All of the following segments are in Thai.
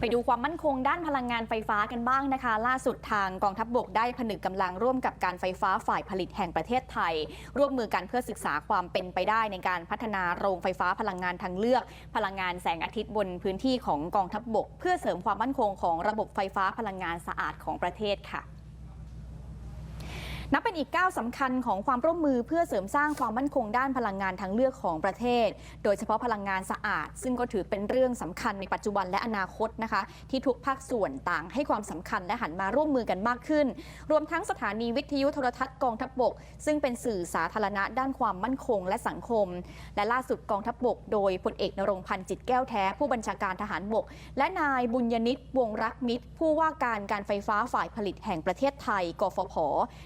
ไปดูความมั่นคงด้านพลังงานไฟฟ้ากันบ้างนะคะ ล่าสุดทางกองทัพบบกได้ผนึกกำลังร่วมกับการไฟฟ้าฝ่ายผลิตแห่งประเทศไทย ร่วมมือกันเพื่อศึกษาความเป็นไปได้ในการพัฒนาโรงไฟฟ้าพลังงานทางเลือก พลังงานแสงอาทิตย์บนพื้นที่ของกองทัพบบก เพื่อเสริมความมั่นคงของระบบไฟฟ้าพลังงานสะอาดของประเทศค่ะ นับเป็นอีกก้าวสำคัญของความร่วมมือเพื่อเสริมสร้างความมั่นคงด้านพลังงานทางเลือกของประเทศ โดยเฉพาะพลังงานสะอาด ซึ่งก็ถือเป็นเรื่องสำคัญในปัจจุบันและอนาคตนะคะ ที่ทุกภาคส่วนต่างให้ความสำคัญและหันมาร่วมมือกันมากขึ้น รวมทั้งสถานีวิทยุโทรทัศน์กองทัพบกซึ่งเป็นสื่อสาธารณะด้านความมั่นคงและสังคม และล่าสุดกองทัพบก โดยพลเอกนรงพันธ์จิตแก้วแท้ ผู้บัญชาการทหารบก และนายบุญยนิตวงรักมิตร ผู้ว่าการการไฟฟ้าฝ่ายผลิตแห่งประเทศไทย กฟผ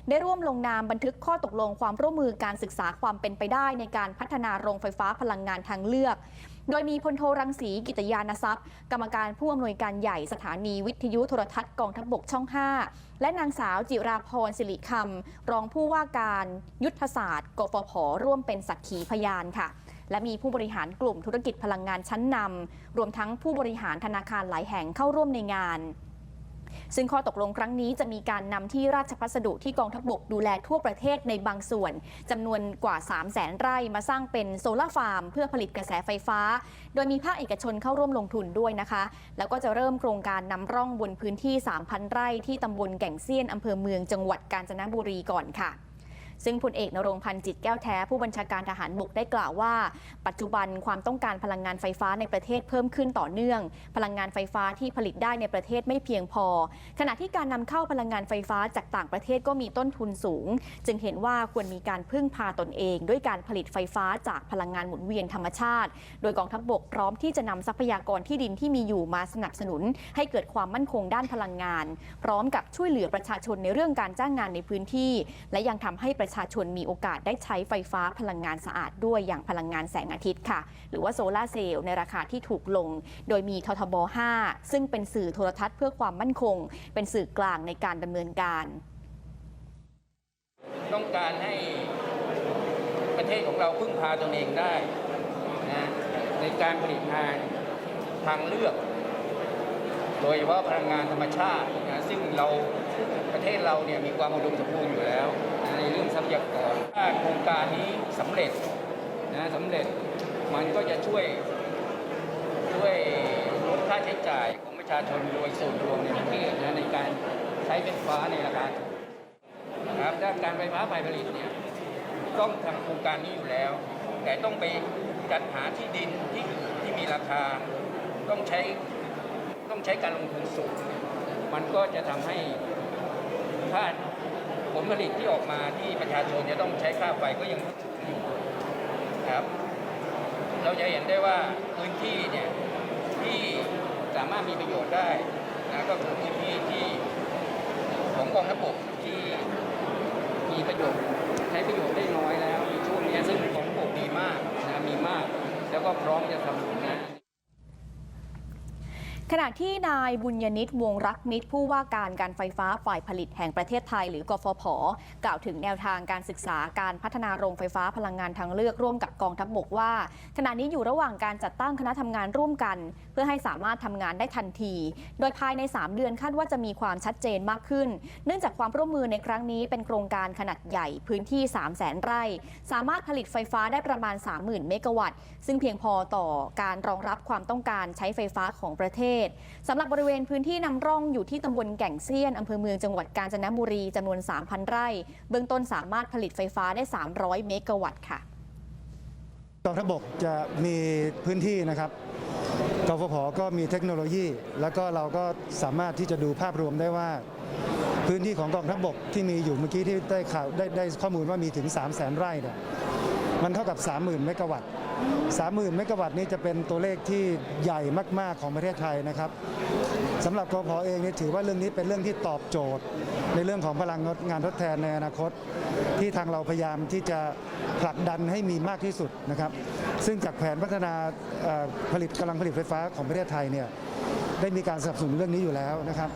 ได้ร่ว่วมลงนามบันทึกข้อตกลงความร่วมมือการศึกษาความเป็นไปได้ในการพัฒนาโรงไฟฟ้าพลังงานทางเลือก โดยมีพลโทรังสีกิตยานทรัพย์ กรรมการผู้อำนวยการใหญ่สถานีวิทยุโทรทัศน์กองทัพบกช่อง 5 และนางสาวจิราพรสิริคำรองผู้ว่าการยุทธศาสตร์ กฟผ ร่วมเป็นสักขีพยานค่ะและมีผู้บริหารกลุ่มธุรกิจพลังงานชั้นนำรวมทั้งผู้บริหารธนาคารหลายแห่งเข้าร่วมในงาน ซึ่งข้อตกลงครั้งนี้จะมีการนำที่ราชพัสดุที่กองทัพบกดูแลทั่วประเทศในบางส่วนจำนวนกว่า 3 0 0แสนไร่มาสร้างเป็นโซลาร์ฟาร์ม เพื่อผลิตกระแสไฟฟ้า โดยมีภาคเอกชนเข้าร่วมลงทุนด้วยนะคะ แล้วก็จะเริ่มโครงการนำร่องบนพื้นที่ 3,000 ไร่ที่ตำบลแก่งเซียนอำเภอเมืองจังหวัดกาญจนบุรีก่อนค่ะ ซึ่งพลเอกนรงพันธ์จิตแก้วแท้ผู้บัญชาการทหารบกได้กล่าวว่า ปัจจุบันความต้องการพลังงานไฟฟ้าในประเทศเพิ่มขึ้นต่อเนื่อง พลังงานไฟฟ้าที่ผลิตได้ในประเทศไม่เพียงพอ ขณะที่การนำเข้าพลังงานไฟฟ้าจากต่างประเทศก็มีต้นทุนสูง จึงเห็นว่าควรมีการพึ่งพาตนเอง ด้วยการผลิตไฟฟ้าจากพลังงานหมุนเวียนธรรมชาติ โดยกองทัพบกพร้อมที่จะนำทรัพยากรที่ดินที่มีอยู่มาสนับสนุน ให้เกิดความมั่นคงด้านพลังงาน พร้อมกับช่วยเหลือประชาชนในเรื่องการจ้างงานในพื้นที่ และยังทำให้ประชาชนมีโอกาสได้ใช้ไฟฟ้าพลังงานสะอาดด้วยอย่างพลังงานแสงอาทิตย์ค่ะ หรือว่าโซลาเซลล์ในราคาที่ถูกลง โดยมีททบ 5 ซึ่งเป็นสื่อโทรทัศน์เพื่อความมั่นคง เป็นสื่อกลางในการดำเนินการ ต้องการให้ประเทศของเราพึ่งพาตนเองได้นะในการผลิตงานทางเลือก โดยเฉพาะพลังงานธรรมชาตินะซึ่งเรา ประเทศเราเนี่ยมีความอุดมสมบูรณ์อยู่แล้ว ในเรื่องทรัพยากรถ้าโครงการนี้สำเร็จนะสำเร็จมันก็จะช่วยช่วยลดค่าใช้จ่ายของประชาชนโดยส่วนรวมในประเทศนะในการใช้ไฟฟ้าในราคาถูกนะครับด้านการไฟฟ้าฝ่ายผลิตเนี่ยต้องทำโครงการนี้อยู่แล้ว แต่ต้องไปจัดหาที่ดินที่ที่มีราคาต้องใช้ต้องใช้การลงทุนสูงมันก็จะทำให้ ถ้าผลผลิตที่ออกมาที่ประชาชนจะต้องใช้ค่าไฟก็ยังสูงอยู่ครับ เราจะเห็นได้ว่าพื้นที่เนี่ยที่สามารถมีประโยชน์ได้นะก็คือพื้นที่ที่ของกองทัพบกที่มีประโยชน์ใช้ประโยชน์ได้น้อยแล้วในช่วงนี้ซึ่งของผมมีมากนะมีมาก แล้วก็พร้อมจะทำนะ ขณะที่นายบุญยนิตวงรักมิตรผู้ว่าการการไฟฟ้าฝ่ายผลิตแห่งประเทศไทย หรือกฟผ กล่าวถึงแนวทางการศึกษาการพัฒนาโรงไฟฟ้าพลังงานทางเลือกร่วมกับกองทัพบกว่า ขณะนี้อยู่ระหว่างการจัดตั้งคณะทำงานร่วมกัน เพื่อให้สามารถทำงานได้ทันที โดยภายใน 3 เดือนคาดว่าจะมีความชัดเจนมากขึ้น เนื่องจากความร่วมมือในครั้งนี้เป็นโครงการขนาดใหญ่พื้นที่ 3 0 0แสนไร่ สามารถผลิตไฟฟ้าได้ประมาณ 30,000 เมกะวัตต์ซึ่งเพียงพอต่อการรองรับความต้องการใช้ไฟฟ้าของประเทศสำหรับบริเวณพื้นที่นำร่องอยู่ที่ตำบลแก่งเซียนอำเภอเมืองจังหวัดกาญจนบุรีจำนวน 3,000 ไร่ เบื้องต้นสามารถผลิตไฟฟ้าได้ 300 เมกะวัตต์ค่ะกองทัพบกจะมีพื้นที่นะครับกฟผก็มีเทคโนโลยี แล้วก็เราก็สามารถที่จะดูภาพรวมได้ว่า พื้นที่ของกองทัพบกที่มีอยู่เมื่อกี้ที่ได้ข่าวได้ได้ข้อมูลว่ามีถึง 3 0 0แสนไร่เนี่ยมันเท่ากับ 30,000 เมกะวัตต์ 30,000 เมกะวัตต์นี่จะเป็นตัวเลขที่ใหญ่มาก ๆ ของประเทศไทยนะครับสำหรับกพเองนี่ถือว่าเรื่องนี้เป็นเรื่องที่ตอบโจทย์ ในเรื่องของพลังงานทดแทนในอนาคต ที่ทางเราพยายามที่จะผลักดันให้มีมากที่สุดนะครับซึ่งจากแผนพัฒนาผลิตกำลังผลิตไฟฟ้าของประเทศไทยเนี่ยได้มีการสนับสนุนเรื่องนี้อยู่แล้วนะครับ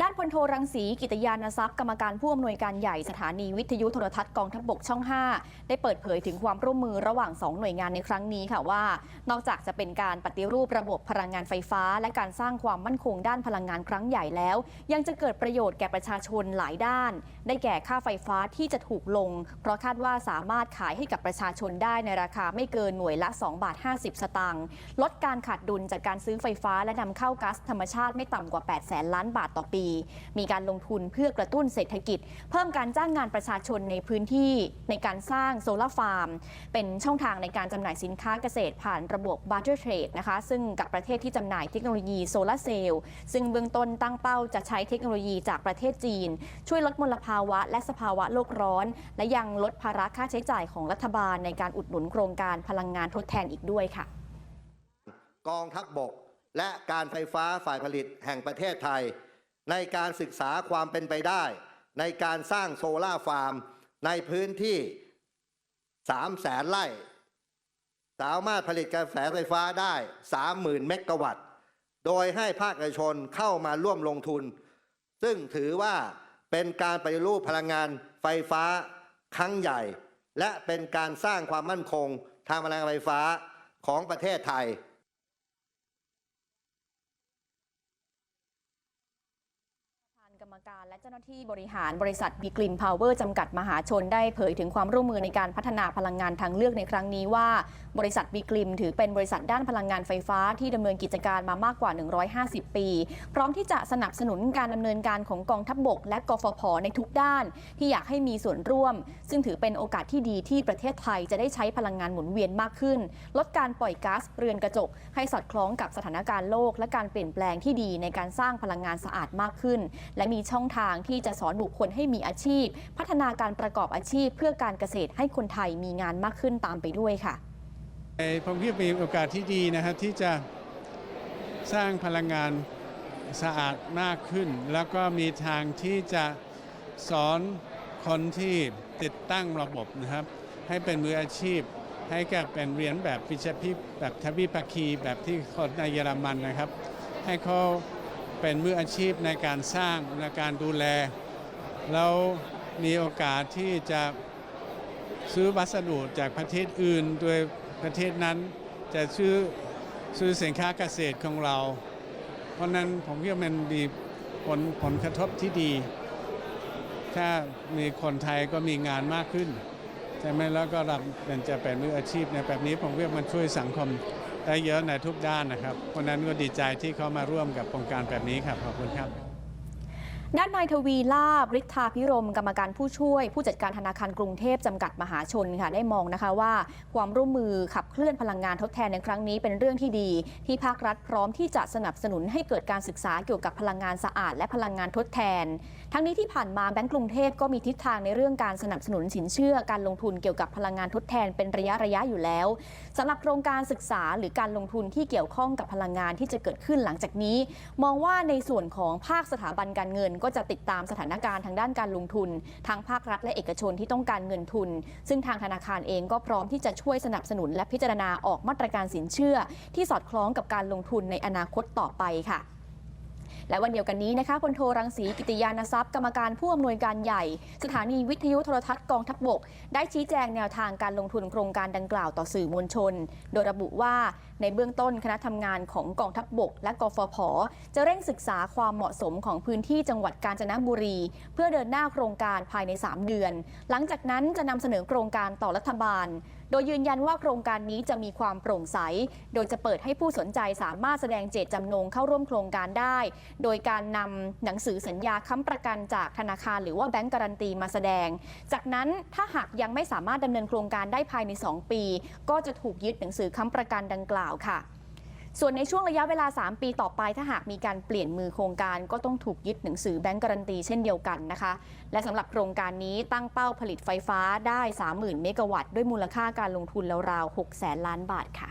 ด้าน พลโทรังสีกิตยานทรัพย์กรรมการผู้อำนวยการใหญ่สถานีวิทยุโทรทัศน์กองทัพบกช่อง 5 ได้เปิดเผยถึงความร่วมมือระหว่าง 2 หน่วยงานในครั้งนี้ค่ะว่า นอกจากจะเป็นการปฏิรูประบบพลังงานไฟฟ้า และการสร้างความมั่นคงด้านพลังงานครั้งใหญ่แล้ว ยังจะเกิดประโยชน์แก่ประชาชนหลายด้าน ได้แก่ค่าไฟฟ้าที่จะถูกลง เพราะคาดว่าสามารถขายให้กับประชาชนได้ในราคาไม่เกินหน่วยละ2บาท50 สตางค์ลดการขาดดุลจากการซื้อไฟฟ้าและนำเข้าก๊าซธรรมชาติไม่ต่ำกว่า 8 แสนล้านบาทต่อปีมีการลงทุนเพื่อกระตุ้นเศรษฐกิจ เพิ่มการจ้างงานประชาชนในพื้นที่ในการสร้างโซลาร์ฟาร์ม เป็นช่องทางในการจำหน่ายสินค้าเกษตรผ่านระบบ barter trade นะคะ ซึ่งกับประเทศที่จำหน่ายเทคโนโลยีโซลาร์เซลล์ซึ่งเบื้องต้นตั้งเป้าจะใช้เทคโนโลยีจากประเทศจีน ช่วยลดมลภาวะ และสภาวะโลกร้อน และยังลดภาระค่าใช้จ่ายของรัฐบาลในการอุดหนุนโครงการพลังงานทดแทนอีกด้วยค่ะ กองทัพบบกและการไฟฟ้าฝ่ายผลิตแห่งประเทศไทย ในการศึกษาความเป็นไปได้ ในการสร้างโซล่าฟาร์ม ในพื้นที่3แสนไร่ สามารถผลิตกระแสไฟฟ้าได้30,000เมกะวัตต์ โดยให้ภาคเอกชนเข้ามาร่วมลงทุน ซึ่งถือว่าเป็นการปฏิรูปพลังงานไฟฟ้าครั้งใหญ่ และเป็นการสร้างความมั่นคงทางพลังงานไฟฟ้าของประเทศไทย ป รการและเจ้าหน้าที่บริหารบริษัทบีกลิมพาวเวอร์จำกัดมหาชนได้เผยถึงความร่วมมือในการพัฒนาพลังงานทางเลือกในครั้งนี้ว่า บริษัทบีกลิมถือเป็นบริษัทด้านพลังงานไฟฟ้าที่ดำเนินกิจการมามากกว่า 150 ปี พร้อมที่จะสนับสนุนการดำเนินการของกองทัพบบก และกฟผในทุกด้าน ที่อยากให้มีส่วนร่วม ซึ่งถือเป็นโอกาสที่ดีที่ประเทศไทยจะได้ใช้พลังงานหมุนเวียนมากขึ้น ลดการปล่อยก๊าซเรือนกระจก ให้สอดคล้องกับสถานการณ์โลก และการเปลี่ยนแปลงที่ดีในการสร้างพลังงานสะอาดมากขึ้น และมีช่องทางที่จะสอนบุคคลให้มีอาชีพ พัฒนาการประกอบอาชีพ เพื่อการเกษตรให้คนไทยมีงานมากขึ้นตามไปด้วยค่ะผมคิดมีโอกาสที่ดีนะครับที่จะสร้างพลังงานสะอาดมากขึ้น แล้วก็มีทางที่จะสอนคนที่ติดตั้งระบบนะครับ ให้เป็นมืออาชีพ ให้แก่เป็นเรียนแบบวิชาพิแบบทวิภาคีแบบที่คนในเยอรมันนะครับ ให้เขา เป็นมืออาชีพในการสร้างในการดูแล แล้วมีโอกาสที่จะซื้อวัสดุจากประเทศอื่น โดยประเทศนั้นจะซื้อซื้อสินค้าเกษตรของเรา เพราะนั้นผมคิดว่ามันมีผลผลกระทบที่ดี ถ้ามีคนไทยก็มีงานมากขึ้นใช่ไหมแล้วก็รับเป็นจะเป็นมืออาชีพในแบบนี้ผมคิดว่ามันช่วยสังคม ได้เยอะในทุกด้านนะครับเพราะนั้นก็ดีใจที่เขามาร่วมกับโครงการแบบนี้ครับขอบคุณครับ ด้านนายทวีลาบฤทธาพิรม กรรมการผู้ช่วย ผู้จัดการธนาคารกรุงเทพจำกัดมหาชนค่ะได้มองนะคะว่า ความร่วมมือขับเคลื่อนพลังงานทดแทนในครั้งนี้เป็นเรื่องที่ดี ที่ภาครัฐพร้อมที่จะสนับสนุนให้เกิดการศึกษาเกี่ยวกับพลังงานสะอาด และพลังงานทดแทน ทั้งนี้ที่ผ่านมาแบงก์กรุงเทพก็มีทิศทางในเรื่องการสนับสนุนสินเชื่อ การลงทุนเกี่ยวกับพลังงานทดแทนเป็นระยะระยะอยู่แล้วสำหรับโครงการศึกษาหรือการลงทุนที่เกี่ยวข้องกับพลังงานที่จะเกิดขึ้นหลังจากนี้ มองว่าในส่วนของภาคสถาบันการเงินก็จะติดตามสถานการณ์ทางด้านการลงทุน ทั้งภาครัฐและเอกชนที่ต้องการเงินทุน ซึ่งทางธนาคารเองก็พร้อมที่จะช่วยสนับสนุนและพิจารณาออกมาตรการสินเชื่อ ที่สอดคล้องกับการลงทุนในอนาคตต่อไปค่ะ และวันเดียวกันนี้นะคะพลโทรังสีกิติยานทรัพย์กรรมการผู้อำนวยการใหญ่ สถานีวิทยุโทรทัศน์กองทัพบกได้ชี้แจงแนวทางการลงทุนโครงการดังกล่าวต่อสื่อมวลชน โดยระบุว่าในเบื้องต้นคณะทำงานของกองทัพบก และกฟผ จะเร่งศึกษาความเหมาะสมของพื้นที่จังหวัดกาญจนบุรี เพื่อเดินหน้าโครงการภายใน 3 เดือน หลังจากนั้นจะนำเสนอโครงการต่อรัฐบาล โดยยืนยันว่าโครงการนี้จะมีความโปร่งใส โดยจะเปิดให้ผู้สนใจสามารถแสดงเจตจำนงเข้าร่วมโครงการได้ โดยการนำหนังสือสัญญาค้ำประกันจากธนาคาร หรือว่าแบงก์การันตีมาแสดง จากนั้นถ้าหากยังไม่สามารถดำเนินโครงการได้ภายใน 2 ปี ก็จะถูกยึดหนังสือค้ำประกันดังกล่าวค่ะ ส่วนในช่วงระยะเวลา 3 ปีต่อไปถ้าหากมีการเปลี่ยนมือโครงการก็ต้องถูกยึดหนังสือแบงก์การันตีเช่นเดียวกันนะคะ และสำหรับโครงการนี้ตั้งเป้าผลิตไฟฟ้าได้ 30,000 เมกะวัตต์ด้วยมูลค่าการลงทุนราวๆ6แสนล้านบาทค่ะ